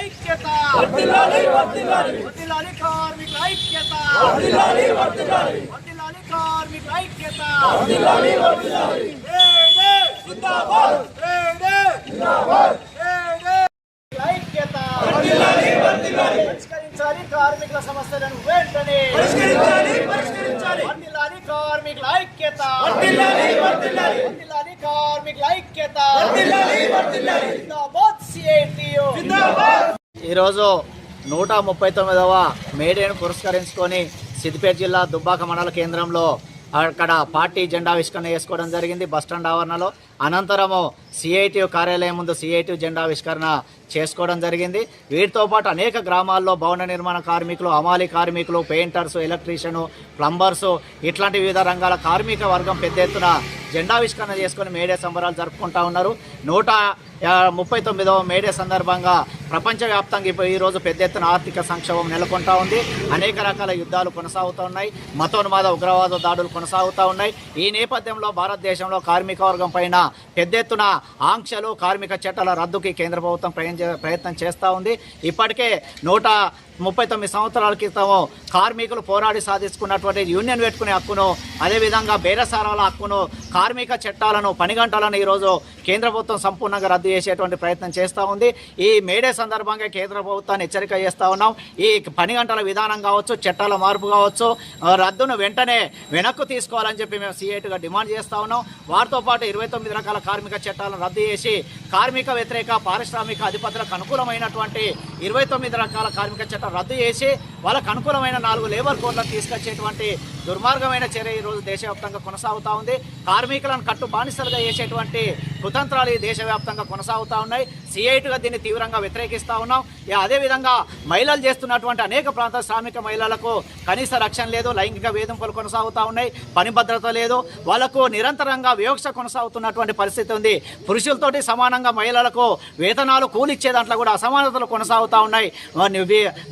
ఐక్యత వర్ధిల్లాలి కార్మికుల ఐక్యత వర్ధిల్లాలి కార్మికుల ఐక్యత వేడే వేడే వేడే ఐక్యత పరిష్కరించాలి కార్మికుల సమస్యలను వెంటనే వర్ధిల్లాలి కార్మికుల ఐక్యత వర్ధిల్లాలి కార్మికుల ఐక్యత ఈరోజు నూట ముప్పై తొమ్మిదవ మేడేను పురస్కరించుకొని సిద్దిపేట జిల్లా దుబ్బాక మండల కేంద్రంలో అక్కడ పార్టీ జెండావిష్కరణ చేసుకోవడం జరిగింది. బస్టాండ్ ఆవరణలో. అనంతరము సిఐటి కార్యాలయం ముందు సిఐటి జెండావిష్కరణ చేసుకోవడం జరిగింది. వీటితో పాటు అనేక గ్రామాల్లో భవన నిర్మాణ కార్మికులు అమాలి కార్మికులు పెయింటర్స్ ఎలక్ట్రీషియన్ ప్లంబర్స్ ఇట్లాంటి వివిధ రంగాల కార్మిక వర్గం పెద్ద ఎత్తున జెండావిష్కరణ చేసుకొని మేడే సంబరాలు జరుపుకుంటా ఉన్నారు. నూట ముప్పై తొమ్మిదవ మేడే సందర్భంగా ప్రపంచవ్యాప్తంగా ఇప్పుడు ఈరోజు పెద్ద ఎత్తున ఆర్థిక సంక్షోభం నెలకొంటా ఉంది. అనేక రకాల యుద్ధాలు కొనసాగుతూ ఉన్నాయి. మతోన్మాద ఉగ్రవాద దాడులు కొనసాగుతూ ఉన్నాయి. ఈ నేపథ్యంలో భారతదేశంలో కార్మిక వర్గం పైన పెద్ద ఎత్తున ఆంక్షలు కార్మిక చట్టాల రద్దుకి కేంద్ర ప్రభుత్వం ప్రయాణం ప్రయత్నం చేస్తూ ఉంది. ఇప్పటికే నూట ముప్పై తొమ్మిది సంవత్సరాల క్రితము కార్మికులు పోరాడి సాధించుకున్నటువంటి యూనియన్ పెట్టుకునే హక్కును అదేవిధంగా బేరసారాల హక్కును కార్మిక చట్టాలను పని గంటలను ఈరోజు కేంద్ర ప్రభుత్వం సంపూర్ణంగా రద్దు చేసేటువంటి ప్రయత్నం చేస్తూ ఉంది. ఈ మేడే సందర్భంగా కేంద్ర ప్రభుత్వాన్ని హెచ్చరిక చేస్తూ ఉన్నాం. ఈ పని గంటల విధానం కావచ్చు చట్టాల మార్పు కావచ్చు రద్దును వెంటనే వెనక్కు తీసుకోవాలని చెప్పి మేము సీఐటీగా డిమాండ్ చేస్తూ ఉన్నాం. వారితో పాటు ఇరవై తొమ్మిది రకాల కార్మిక చట్టాలను రద్దు చేసి కార్మిక వ్యతిరేక పారిశ్రామిక అధిపతులకు అనుకూలమైనటువంటి ఇరవై తొమ్మిది రకాల కార్మిక చట్టాలు రద్దు చేసి వాళ్ళకు అనుకూలమైన నాలుగు లేబర్ కోడ్లను తీసుకొచ్చేటువంటి దుర్మార్గమైన చర్య ఈరోజు దేశవ్యాప్తంగా కొనసాగుతూ ఉంది. కార్మికులను కట్టు బానిసలుగా చేసేటువంటి కుతంత్రాలు ఈ దేశవ్యాప్తంగా కొనసాగుతూ ఉన్నాయి. సిఐటిగా దీన్ని తీవ్రంగా వ్యతిరేకిస్తూ ఉన్నాం. ఇక అదేవిధంగా మహిళలు చేస్తున్నటువంటి అనేక ప్రాంత శ్రామిక మహిళలకు కనీస రక్షణ లేదు లైంగిక వేధింపులు కొనసాగుతూ ఉన్నాయి పని భద్రత లేదు. వాళ్ళకు నిరంతరంగా వివక్ష కొనసాగుతున్నటువంటి పరిస్థితి ఉంది. పురుషులతోటి సమానంగా మహిళలకు వేతనాలు కూలిచ్చే దాంట్లో కూడా అసమానతలు కొనసాగుతూ ఉన్నాయి.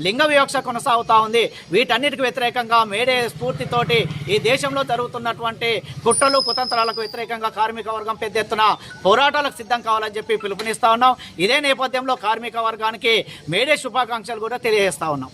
లింగ వివక్ష కొనసాగుతూ ఉంది. వీటన్నిటికి వ్యతిరేకంగా మేడే స్ఫూర్తితోటి ఈ దేశంలో జరుగుతున్నటువంటి కుట్రలు కుతంత్రాలకు వ్యతిరేకంగా కార్మిక వర్గం పెద్ద ఎత్తున పోరాటాలకు సిద్ధం కావాలని చెప్పి పిలుపునిస్తా ఉన్నాం. ఇదే నేపథ్యంలో కార్మిక వర్గానికి మేడే శుభాకాంక్షలు కూడా తెలియజేస్తా ఉన్నాం.